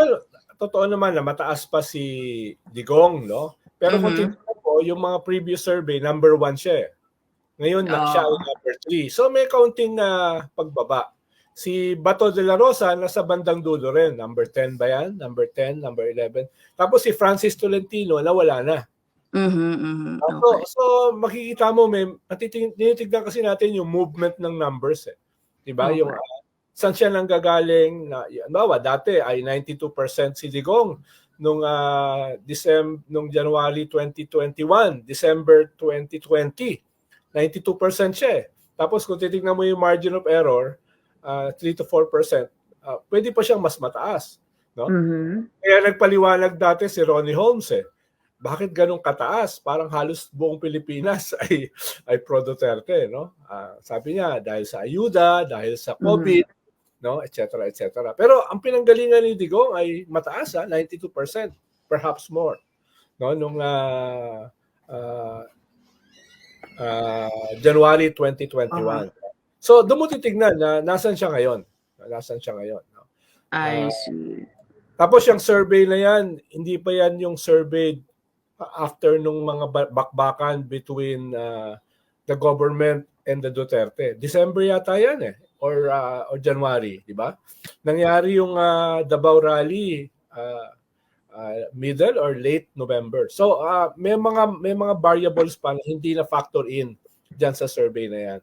Well, totoo naman na mataas pa si Digong, no? Pero kung Mhm. titignan mo, yung mga previous survey, number one siya eh. Ngayon, na siya ay Oo. number three. So may counting na pagbaba. Si Bato de la Rosa, nasa bandang dulo rin. Number 10 ba yan? Number 10, number 11. Tapos si Francis Tolentino, nawala na. Mhm, mhm. So, Okay. so makikita mo, may, natiting, tinitignan kasi natin yung movement ng numbers eh. Diba? Okay. Yung ah, saan siya nang gagaling na bawa dati ay 92% si Digong nung uh, December nung January 2021, December 2020, 92% siya. eh. Tapos kung titingnan mo yung margin of error, uh, 3 to 4%, uh, pwede pa siyang mas mataas, no? Mhm. Kaya nagpaliwanag dati si Ronnie Holmes eh. Bakit ganun kataas? Parang halos buong Pilipinas ay ay pro Duterte, no? Ah, sabi niya dahil sa ayuda, dahil sa COVID, no, etc. etc. Pero ang pinanggalingan ni Digong ay mataas ah, 92%, perhaps more. No, nung ah, ah, ah, January 2021. So, doon mo titignan na nasan siya ngayon. Nasan siya ngayon, no? I see. Tapos yung survey na yan, hindi pa yan yung survey after nung mga ba- bakbakan between uh, the government and the Duterte. December yata yan eh or uh, or January, di ba? Nangyari yung uh, Davao Rally uh, uh, middle or late November. So uh, may mga may mga variables pa na hindi na factor in diyan sa survey na yan.